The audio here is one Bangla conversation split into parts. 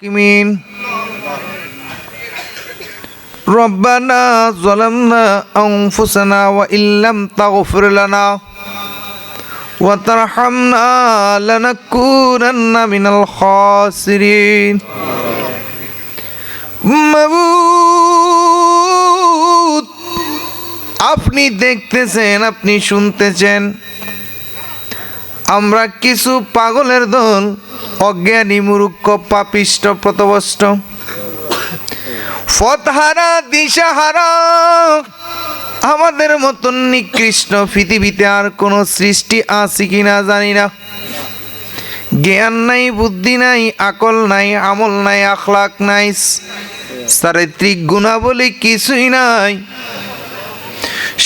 الحاكمين ربنا ظلمنا أنفسنا وإن لم تغفر لنا وترحمنا لنكونن من الخاسرين মাবুদ আপনি দেখতেছেন আপনি শুনতেছেন আমরা কিছু পাগলের দল, অজ্ঞানী মুরুক্ষ পাপিষ্ট, প্রতবষ্ট। ফতহারা, দিশাহারা, আমাদের মতন নিকৃষ্ট পৃথিবীতে আর কোনো সৃষ্টি আছে কিনা জানি না। জ্ঞান নাই, বুদ্ধি নাই, আকল নাই, আমল নাই, আখলাক নাই, চারিত্রিক গুণাবলী কিছুই নাই।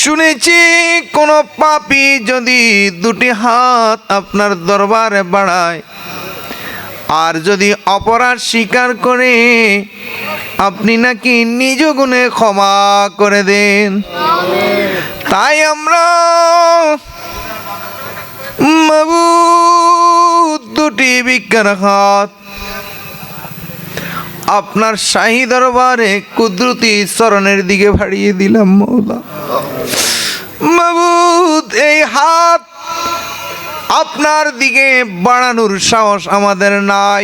শুনেছি কোন পাপি যদি দুটি হাত আপনার দরবারে বাড়ায়, আর যদি অপরাধ স্বীকার করে, আপনি নাকি নিজ গুণে ক্ষমা করে দেন। তাই আমরা দুটি বিজ্ঞান হাত, আপনার শাহী দরবারে কুদরতি চরণের দিকে ভাড়িয়ে দিলাম মৌলা মাবুদ, এই হাত আপনার দিকে বাড়ানোর সাহস আমাদের নাই।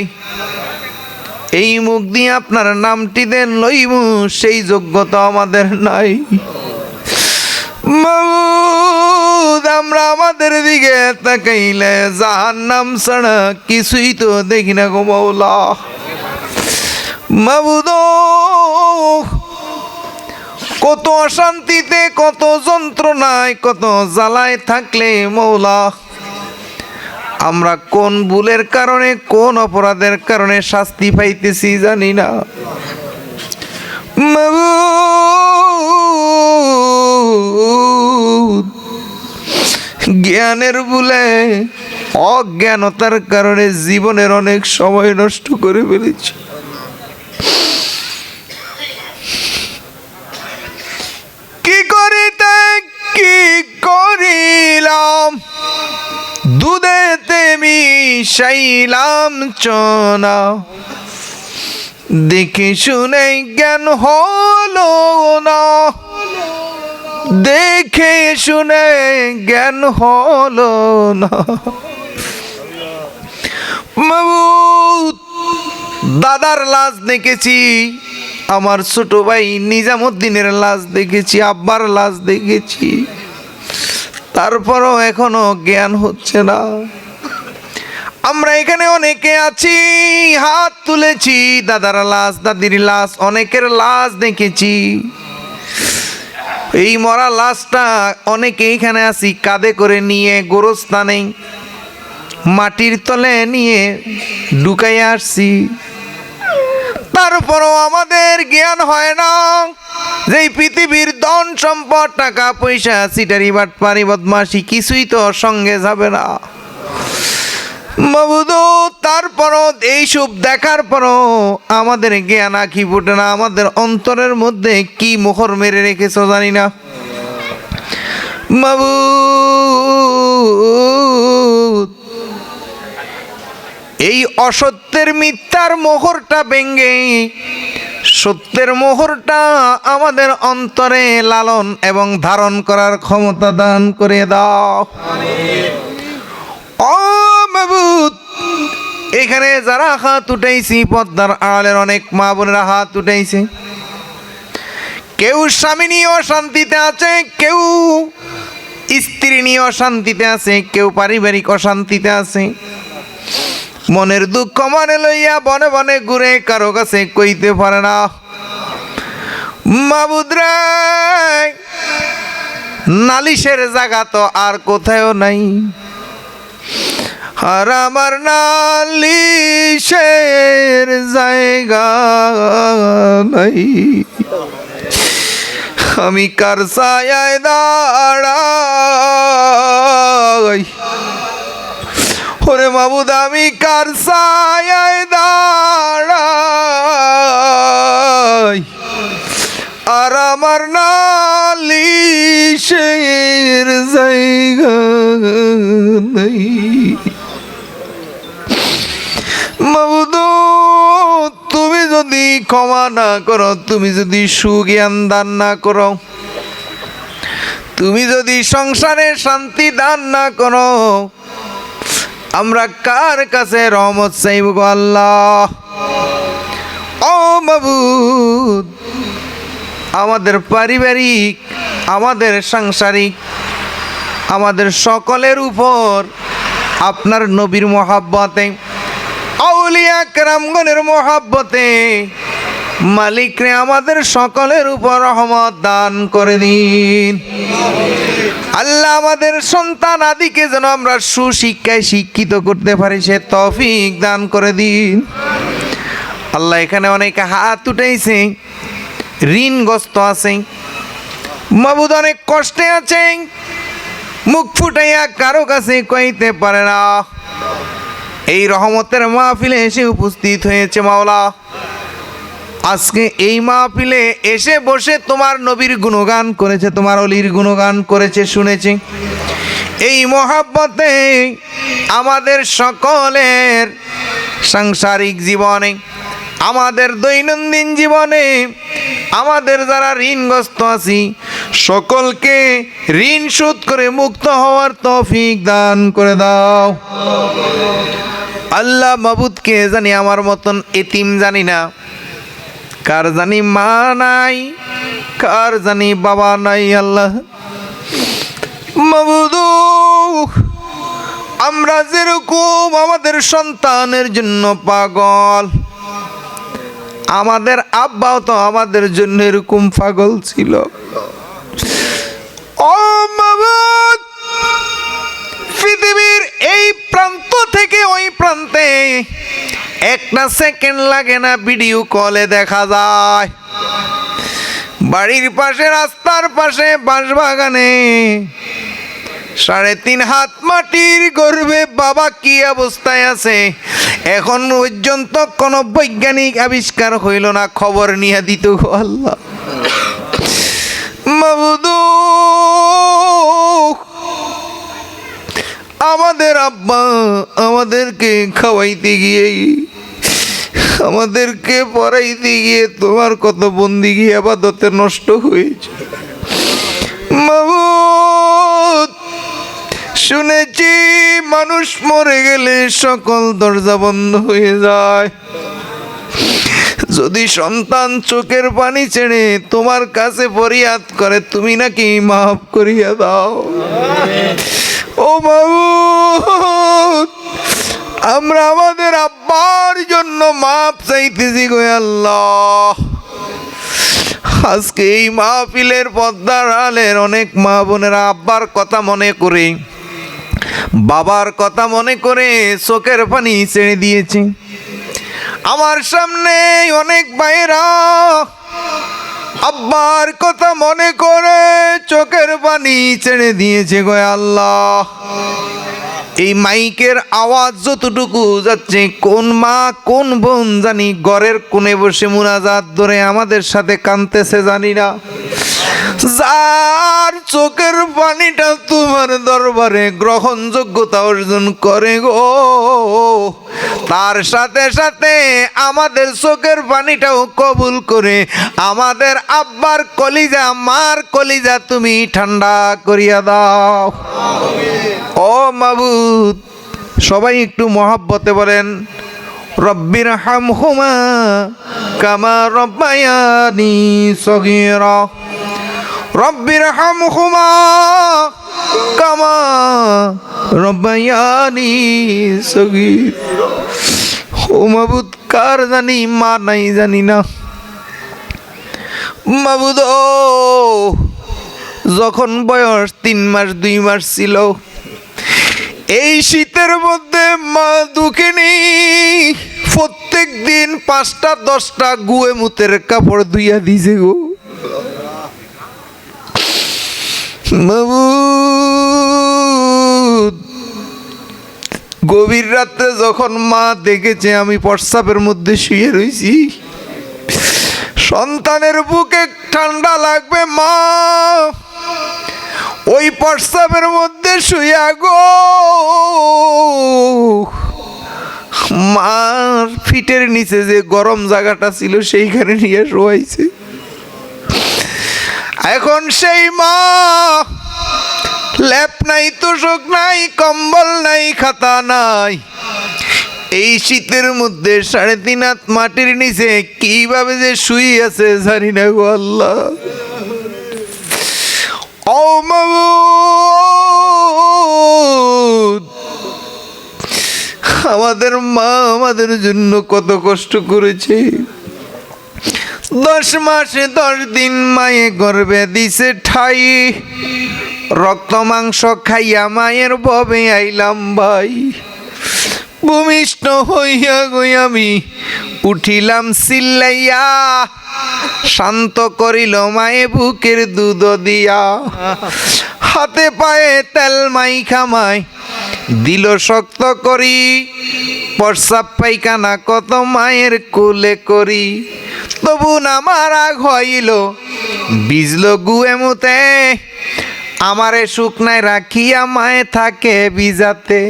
এই মুখ দিয়ে আপনার নামটি দেন লইব সেই যোগ্যতা আমাদের নাই। মাবুদ, আমরা আমাদের দিকে তাকাইলে জাহান নাম ছাড়া কিছুই তো দেখি না গো মৌলা মাবুদ কত অশান্তিতে, কত যন্ত্রণায়, কত জ্বালায় থাকলে মৌলা। আমরা কোন ভুলের কারণে, কোন অপরাধের কারণে শাস্তি পাইতেছি জানি না। জ্ঞানের ভুলে, অজ্ঞানতার কারণে জীবনের অনেক সময় নষ্ট করে ফেলেছি। মিশাইলাম চনা। দেখে শুনে জ্ঞান হলো না। দেখে শুনে জ্ঞান হলো না। দাদার লাশ দেখেছি। আমার ছোট ভাই নিজামুদ্দিনের লাশ দেখেছি, আব্বার লাশ দেখেছি। তারপরও এখনও জ্ঞান হচ্ছে না। আমরা এখানে অনেকে আছি, হাত তুলেছি, দাদার লাশ, দাদির লাশ, অনেকের লাশ দেখেছি। এই মরা লাশটা অনেকে এখানে আছি, কাঁধে করে নিয়ে গোরস্থানে মাটির তলে নিয়ে ঢুকাইয়া আসছি। তারপরও আমাদের জ্ঞান হয় না যে পৃথিবীর ধন সম্পদ, টাকা, পয়সা, সিটারি বাট বাটপারি বদমাসি কিছুই তো সঙ্গে যাবে না। বাবুদু তারপরও এইসব দেখার পরও আমাদের জ্ঞান আঁকি ফুটে না। আমাদের অন্তরের মধ্যে কি মোহর মেরে রেখেছ জানি না। বাবু এই অসত্যের মিথ্যার মোহরটা ভেঙ্গে সত্যের মোহরটা আমাদের অন্তরে লালন এবং ধারণ করার ক্ষমতা দান করে দাও। মাবুদ। এখানে যারা হাত উঠাইছি, পদ্মার আড়ালের অনেক মা বোনেরা হাত উঠাইছে। কেউ স্বামী নিয়ে অশান্তিতে আছে, কেউ স্ত্রী নিয়ে অশান্তিতে আছে, কেউ পারিবারিক অশান্তিতে আছে। মনের দুঃখ মনে লইয়া বনে বনে ঘুরে কারও কাছে কইতে পারে না। মাবুদ্রা নালিশের জায়গা তো আর কোথাও নাই। আর আমার নালিশের জায়গা নাই। আমি কার ছায়ায় দাঁড়াই? ওরে মাবুদ, আমি কার ছায়ায় দাঁড়াই? আর আমার নালিশের জায়গা নেই। যদি ক্ষমা না করো, তুমি যদি সুজ্ঞান দান না করো, তুমি যদি সংসারে শান্তি দান না করো, আমরা কার কাছে রহমত চাইব গো আল্লাহ? ও মাবুদ, আমাদের পারিবারিক, আমাদের সাংসারিক, আমাদের সকলের উপর আপনার নবীর মহাব্বতে আউলিয়া কেরামগণের মহাব্বতে মালিকরে আমাদের সকলের উপর রহমত দান করে দিন। আল্লাহ আমাদের সন্তান আদিকে যেন আমরা সুশিক্ষায় শিক্ষিত করতে পারি, সে তফিক দান করে দিন। আল্লাহ এখানে অনেক হাত উঠাইছে, ঋণগ্রস্ত আছে, মাবুদ অনেক কষ্টে আছে, মুখ ফুটাইয়া কারও কাছে কইতে পারে না। এই রহমতের মাহফিলে এসে উপস্থিত হয়েছে মাওলা। আজকে এই মাহফিলে এসে বসে তোমার নবীর গুণগান করেছে, তোমার অলির গুণগান করেছে, শুনেছে। এই মহাব্বতে আমাদের সকলের সাংসারিক জীবনে আমাদের দৈনন্দিন জীবনে, আমাদের যারা ঋণগ্রস্ত আছি, সকলকে ঋণ শোধ করে মুক্ত হওয়ার তৌফিক দান করে দাও। আল্লাহ মাবুদকে জানি আমার মতন এতিম জানি না। কার জানি মা নাই, কার জানি বাবা নাই আল্লাহ। মাবুদু, আমরা যেরকম আমাদের সন্তানের জন্য পাগল। আমাদের আব্বাও তো আমাদের জন্য এরকম পাগল ছিল। পৃথিবীর এই প্রান্ত থেকে ওই প্রান্তে একটা সেকেন্ড লাগে না ভিডিও কলে দেখা যায়। বাড়ির পাশে, রাস্তার পাশে, বাঁশবাগানে সাড়ে তিন হাত মাটির গর্ভে বাবা কি অবস্থায় আছে? এখন পর্যন্ত কোনো বৈজ্ঞানিক আবিষ্কার হইল না, খবর নিয়ে দিত আল্লাহ। আমাদের আব্বা আমাদেরকে খাওয়াইতে গিয়ে, আমাদেরকে পড়াইতে গিয়ে তোমার কত বন্দি গিয়ে আবাদতে নষ্ট হয়েছে। মাবুদ শুনেছি, মানুষ মরে গেলে সকল দরজা বন্ধ হয়ে যায়। যদি সন্তান চোখের পানি ছেড়ে তোমার কাছে ফরিয়াদ করে, তুমি নাকি মাফ করিয়া দাও। ও বাবু আমরা আমাদের আব্বার জন্য মাপ চাইতেছি গো আল্লাহ। আজকে এই মাহফিলের পদ্মার আলের অনেক মা বোনেরা আব্বার কথা মনে করে বাবার কথা মনে করে চোখের পানি ছেড়ে দিয়েছে। আমার সামনে অনেক বাইরা আব্বার কথা মনে করে চোখের পানি ছেড়ে দিয়েছে গো আল্লাহ। এই মাইকের আওয়াজ যতটুকু যাচ্ছে, কোন মা, কোন বোন জানি ঘরের কোণে বসে মুনাজাত ধরে আমাদের সাথে কানতেছে জানি না। যার চোখের পানিটা তোমার দরবারে গ্রহণযোগ্যতা অর্জন করে গো। তার সাথে সাথে আমাদের চোখের পানিটাও কবুল করে, আমাদের আব্বার কলিজা, মার কলিজা তুমি ঠান্ডা করিয়া দাও। ও মাবুদ, সবাই একটু মহাব্বতে বলেন, রব্বির হাম হুমা কামা রব্বায়ানি সগীরা। রব্বির হাম হুমা কামা রব্বায়ানি সগীর। ও কার জানি, মা নাই জানি না। মাবুদ, যখন বয়স তিন মাস, দুই মাস ছিল, এই শীতের মধ্যে মা দুঃখিনী প্রত্যেক দিন পাঁচটা, দশটা গুয়ে মুতের কাপড় ধুইয়া দিছে গো মাবুদ গভীর রাত্রে যখন মা দেখেছে, আমি প্রস্রাবের মধ্যে শুয়ে রয়েছি সন্তানের বুকে ঠান্ডা লাগবে, মা। ওই প্রস্তাবের মধ্যে শুয়া গো মার ফিটের নিচে যে গরম জায়গাটা ছিল, সেইখানে নিয়ে শোয়াইছে। এখন সেই মা ল্যাপ নাই তোষক নাই, কম্বল নাই, খাতা নাই। এই শীতের মধ্যে সাড়ে তিন হাত মাটির নিচে কীভাবে যে শুই আছে জানি না গো আল্লাহ। আমাদের মা আমাদের জন্য কত কষ্ট করেছে। দশ মাসে দশ দিন মায়ে গর্বে দিছে ঠাই। রক্ত মাংস খাইয়া মায়ের ববে আইলাম ভাই। ভূমিষ্ঠ হইয়া গই আমি উঠিলাম সিল্লাইয়া শান্ত করিল মায়ে বুকের দুধ দিয়া। হাতে পায়ে তেল মাই খামাই দিল শক্ত করি। প্রসাব পাইখানা কত মায়ের কোলে করি। তবু আমার আগ হইল। বিজল গুয়ে মুতে, আমারে শুকনায় রাখিয়া মায়ে থাকে বিজাতে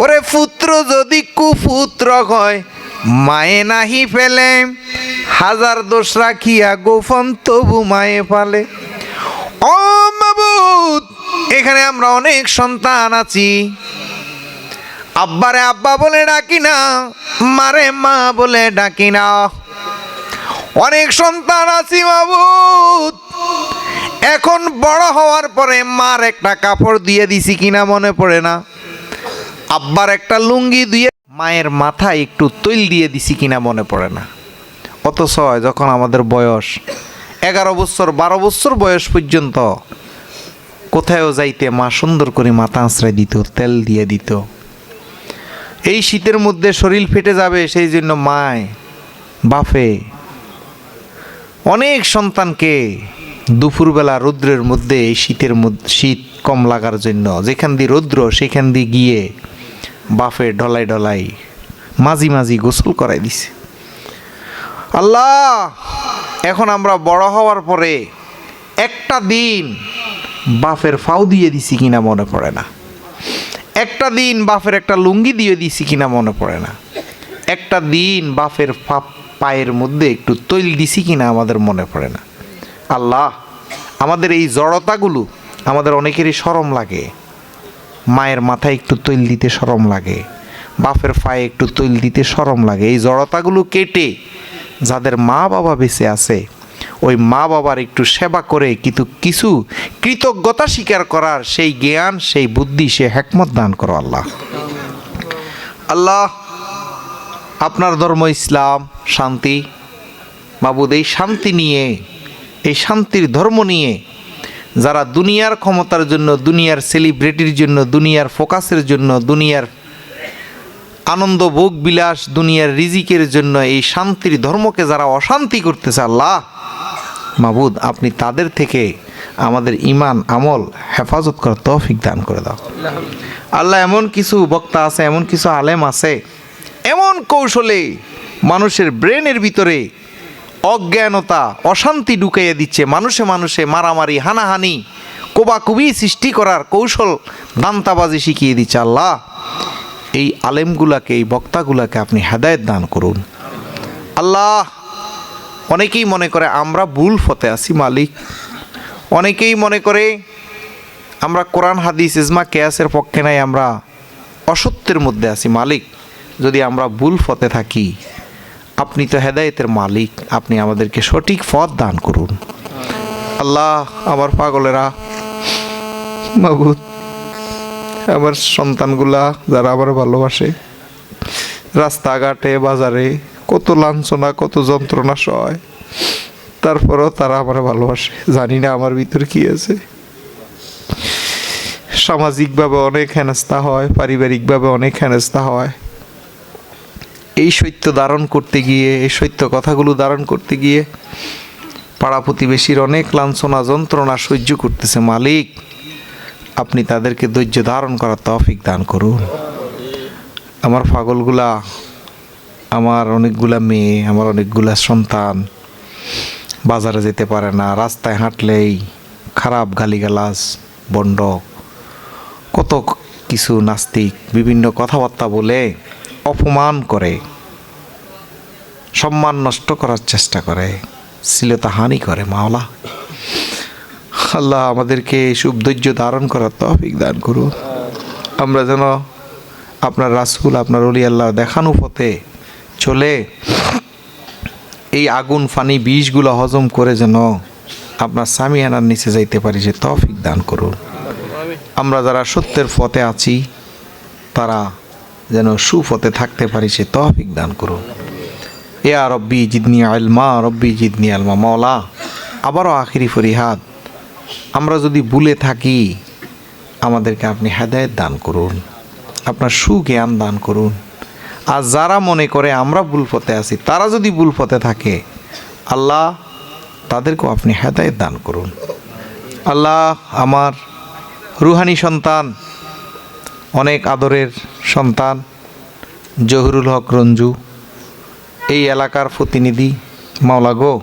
ওরে পুত্র, যদি কুপুত্র হয়, মায়ে নাহি ফেলে। হাজার দোষ রাখিয়া গোপন তবু মায়ে পালে। ও মাবুদ, এখানে আমরা অনেক সন্তান আছি। আব্বারে আব্বা বলে ডাকি না, মারে মা বলে ডাকি না। অনেক সন্তান আছি মাবুদ। এখন বড় হওয়ার পরে মার একটা কাপড় দিয়ে দিছি কিনা মনে পড়ে না। আব্বার একটা লুঙ্গি দিয়ে মায়ের মাথায় একটু তৈল দিয়ে দিছি কিনা মনে পড়ে না। অথচ যখন আমাদের বয়স এগারো বছর, বারো বছর বয়স পর্যন্ত কোথায়ও যাইতে মা সুন্দর করে মাথা আশ্রয় দিত, তেল দিয়ে দিত। এই শীতের মধ্যে শরীর ফেটে যাবে, সেই জন্য মায় বাফে অনেক সন্তানকে দুপুরবেলা রৌদ্রের মধ্যে শীতের মধ্যে, শীত কম লাগার জন্য, যেখান দিয়ে রৌদ্র, সেখান দিয়ে গিয়ে বাফে ঢলাই ঢলাই, মাঝি মাঝি গোসল করাই দিছে। আল্লাহ, এখন আমরা বড় হওয়ার পরে একটা দিন বাফের ফাউ দিয়ে দিছি কিনা মনে পড়ে না। একটা দিন বাফের একটা লুঙ্গি দিয়ে দিছি কিনা মনে পড়ে না। একটা দিন বাফের পায়ের মধ্যে একটু তৈল দিছি কিনা আমাদের মনে পড়ে না। আল্লাহ, আমাদের এই জড়তাগুলো আমাদের অনেকেরই সরম লাগে। মায়ের মাথায় একটু তৈল দিতে সরম লাগে। বাপের পায়ে একটু তৈল দিতে সরম লাগে। এই জড়তাগুলো কেটে যাদের মা বাবা বেঁচে আছে, ওই মা বাবার একটু সেবা করে কিন্তু কিছু কৃতজ্ঞতা স্বীকার করার সেই জ্ঞান, সেই বুদ্ধি, সে হেকমত দান করো আল্লাহ। আল্লাহ আপনার ধর্ম ইসলাম, শান্তি। বাবুদ এই শান্তি নিয়ে, এই শান্তির ধর্ম নিয়ে যারা দুনিয়ার ক্ষমতার জন্য, দুনিয়ার সেলিব্রিটির জন্য, দুনিয়ার ফোকাসের জন্য, দুনিয়ার আনন্দ, ভোগ বিলাস, দুনিয়ার রিজিকের জন্য এই শান্তির ধর্মকে যারা অশান্তি করতেছে, আল্লাহ। মাবুদ, আপনি তাদের থেকে আমাদের ইমান আমল, হেফাজত করার তৌফিক দান করে দাও। আল্লাহ, এমন কিছু বক্তা আছে, এমন কিছু আলেম আছে এমন কৌশলে মানুষের ব্রেনের ভিতরে অজ্ঞানতা, অশান্তি ঢুকাইয়া দিচ্ছে। মানুষে মানুষে মারামারি, হানাহানি, কোবাকুবি সৃষ্টি করার কৌশল দান্তাবাজি শিখিয়ে দিচ্ছে আল্লাহ। এই আলেমগুলাকে, এই বক্তাগুলাকে আপনি হেদায়েত দান করুন। আল্লাহ অনেকেই মনে করে, আমরা ভুল ফতে আছি, মালিক। অনেকেই মনে করে, আমরা কোরআন, হাদিস, ইজমা, কেয়াসের পক্ষে নাই, আমরা অসত্যের মধ্যে আছি, মালিক। যদি আমরা ভুল ফতে থাকি, আপনি তো হেদায়েতের মালিক, আপনি আমাদেরকে সঠিক পথ দান করুন। আল্লাহ, আমার পাগলেরা, মাবুদ, আমার সন্তানগুলা যারা আমার ভালোবাসে, রাস্তাঘাটে, বাজারে, কত লাঞ্ছনা, কত যন্ত্রণা সয় তারপরেও তারা আমার ভালোবাসে। জানি না আমার ভিতর কি আছে। সামাজিকভাবে অনেক হেনস্থা হয়, পারিবারিকভাবে অনেক হেনস্থা হয়। এই সত্য ধারণ করতে গিয়ে, এই সত্য কথাগুলো ধারণ করতে গিয়ে পাড়া প্রতিবেশীর অনেক লাঞ্ছনা, যন্ত্রণা সহ্য করতেছে মালিক। আপনি তাদেরকে ধৈর্য ধারণ করার তৌফিক দান করুন। আমার পাগলগুলা, আমার অনেকগুলা মেয়ে, আমার অনেকগুলা সন্তান বাজারে যেতে পারে না, রাস্তায় হাঁটলেই খারাপ গালিগালাজ বন্ড কত কিছু নাস্তিক, বিভিন্ন কথাবার্তা বলে অপমান করে, সম্মান নষ্ট করার চেষ্টা করে হানি করে মাওলা। আল্লাহ আমাদেরকে সুব ধৈর্য ধারণ করার তৌফিক দান করুন। আমরা যেন আপনার রাসূল, আপনার অলি আল্লাহ দেখানো পথে চলে, এই আগুন, ফানি বিষগুলো হজম করে যেন আপনার স্বামী আনার নিচে যাইতে পারি যে তফিক দান করুন। আমরা যারা সত্যের পথে আছি, তারা যেন সুপথে থাকতে পারি, সে তহফিক দান করুন। ইয়া রব্বি জিদনি আলমা, রব্বি জিদনি আলমা মওলা। আবারও আখিরি ফরিহাদ। আমরা যদি ভুলে থাকি, আমাদেরকে আপনি হেদায়েত দান করুন। আপনার সুজ্ঞান দান করুন। আর যারা মনে করে আমরা ভুল পথে আছি, তারা যদি ভুল পথে থাকে, আল্লাহ তাদেরকেও আপনি হেদায়েত দান করুন। আল্লাহ আমার রুহানি সন্তান অনেক আদরের সন্তান, জহুরুল হক রঞ্জু, এই এলাকার প্রতিনিধি, মাওলা গো।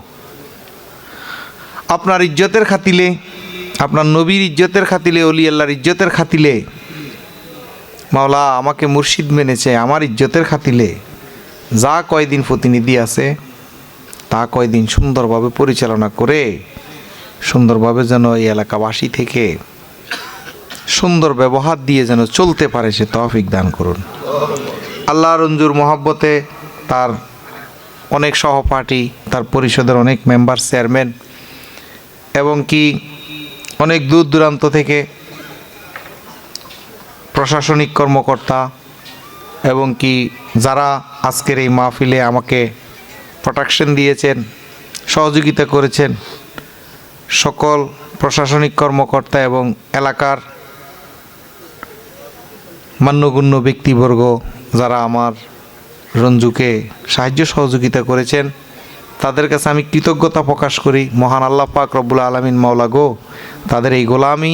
আপনার ইজ্জতের খাতিলে, আপনার নবীর ইজ্জতের খাতিলে অলি আল্লাহর ইজ্জতের খাতিলে, মাওলা আমাকে মুর্শিদ মেনেছে আমার ইজ্জতের খাতিলে, যা কয়দিন প্রতিনিধি আছে, তা কয়দিন সুন্দরভাবে পরিচালনা করে, সুন্দরভাবে যেন এই এলাকাবাসী থেকে সুন্দর ব্যবহার দিয়ে যেন চলতে পারে, সে তৌফিক দান করুন। আল্লাহ রঞ্জুর মহাব্বতে তার অনেক সহপাঠী, তার পরিষদের অনেক মেম্বার, চেয়ারম্যান এবং কি অনেক দূর দূরান্ত থেকে প্রশাসনিক কর্মকর্তা এবং কি যারা আজকের এই মাহফিলে আমাকে প্রোটেকশন দিয়েছেন, সহযোগিতা করেছেন, সকল প্রশাসনিক কর্মকর্তা এবং এলাকার মান্যগণ্য ব্যক্তিবর্গ যারা আমার রঞ্জুকে সাহায্য সহযোগিতা করেছেন, তাদের কাছে আমি কৃতজ্ঞতা প্রকাশ করি। মহান আল্লাহ পাক রব্বুল আলমিন মাওলা গো, তাদের এই গোলামি,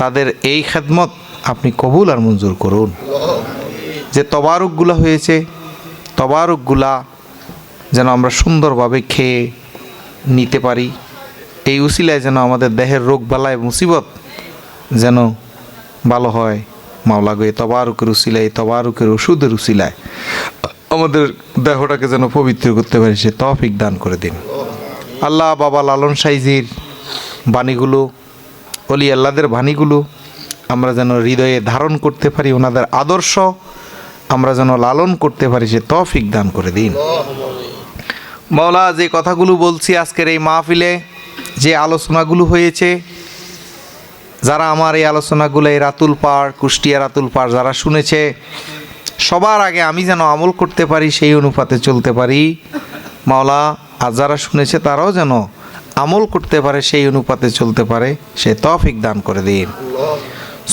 তাদের এই খেদমত আপনি কবুল আর মঞ্জুর করুন। যে তবারুকগুলা হয়েছে, তবারকগুলা যেন আমরা সুন্দরভাবে খেয়ে নিতে পারি। এই উসিলায় যেন আমাদের দেহের রোগ বালায় মুসিবত যেন ভালো হয়। মাওলা গো তবারুকের উসিলায় তবারুকের ওষুধের উসিলায়। আমাদের দেহটাকে যেন পবিত্র করতে পারি, সে তফিক দান করে দিন। আল্লাহ বাবা লালন সাইজির বাণীগুলো, অলি আল্লাদের বাণীগুলো, আমরা যেন হৃদয়ে ধারণ করতে পারি ওনাদের আদর্শ, আমরা যেন লালন করতে পারি, সে তফিক দান করে দিন। মাওলা, যে কথাগুলো বলছি আজকের এই মাহফিলে, যে আলোচনাগুলো হয়েছে যারা আমার এই আলোচনাগুলো, এই রাতুল পাড়, কুষ্টিয়া রাতুল পাড় যারা শুনেছে, সবার আগে আমি যেন আমল করতে পারি, সেই অনুপাতে চলতে পারি। মাওলা, আর যারা শুনেছে তারাও যেন আমল করতে পারে, সেই অনুপাতে চলতে পারে। সে তফিক দান করে দিন।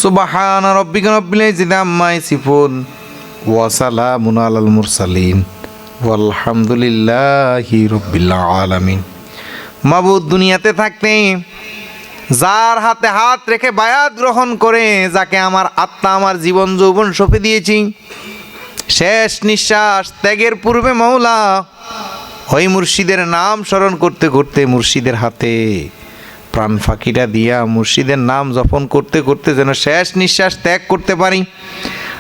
সুবাহান রব্বিক রব্বিল ইজ্জিতি আম্মা ইয়াসিফুন ওয়া সালামুন আলাল মুরসালিন। ওয়ালহামদুলিল্লাহি রব্বিল আলামিন। মাবুদ দুনিয়াতে থাকতে যার হাতে হাত রেখে বায়াত গ্রহণ করে, যাকে আমার আত্মা, আমার জীবন যৌবন সঁপে দিয়েছি। শেষ নিঃশ্বাস ত্যাগের পূর্বে মৌলা ওই মুর্শিদের নাম স্মরণ করতে করতে মুর্শিদের হাতে প্রাণ ফাঁকিটা দিয়া মুর্শিদের নাম যপন করতে করতে যেন শেষ নিঃশ্বাস ত্যাগ করতে পারি।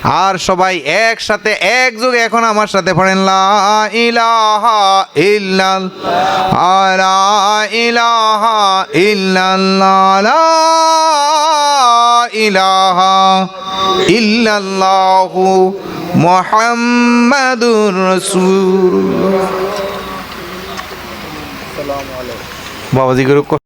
আর সবাই একসাথে একযোগে এখন আমার সাথে পড়েন, লা ইলাহা ইলাহা লা ইলাহা বাবাজি, গুরু